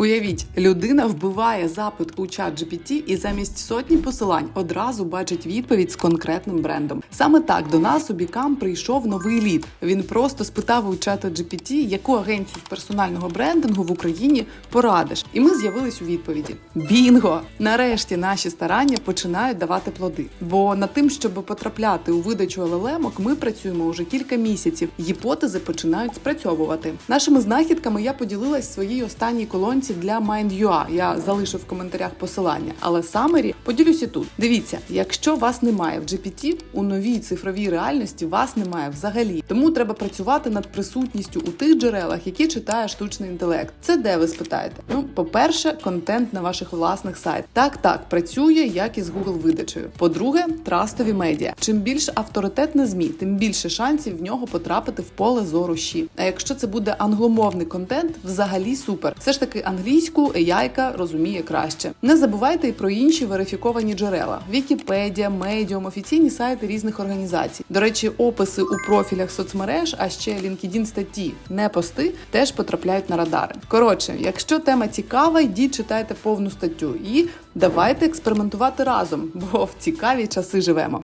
Уявіть, людина вбиває запит у чат GPT і замість сотні посилань одразу бачить відповідь з конкретним брендом. Саме так до нас у Бікам прийшов новий лід. Він просто спитав у чата GPT, яку агенцію з персонального брендингу в Україні порадиш. І ми з'явились у відповіді. Бінго! Нарешті наші старання починають давати плоди. Бо над тим, щоб потрапляти у видачу LLM, ми працюємо уже кілька місяців. Гіпотези починають спрацьовувати. Нашими знахідками я поділилась своїй останній колонці для Mind.ua. Я залишив в коментарях посилання, але самері поділюся тут. Дивіться, якщо вас немає в GPT, у новій цифровій реальності вас немає взагалі. Тому треба працювати над присутністю у тих джерелах, які читає штучний інтелект. Це де ви спитаєте? Ну, по-перше, контент на ваших власних сайтах. Так, так, працює як і з Google видачею. По-друге, трастові медіа. Чим більш авторитетне змі, тим більше шансів в нього потрапити в поле зору щі. А якщо це буде англомовний контент, взагалі супер. Все ж таки англійську AI розуміє краще. Не забувайте і про інші верифіковані джерела: Вікіпедія, Medium, офіційні сайти різних організацій. До речі, описи у профілях соцмереж, а ще LinkedIn статті, не пости, теж потрапляють на радари. Коротше, якщо тема цікава, йдіть читайте повну статтю і давайте експериментувати разом, бо в цікаві часи живемо.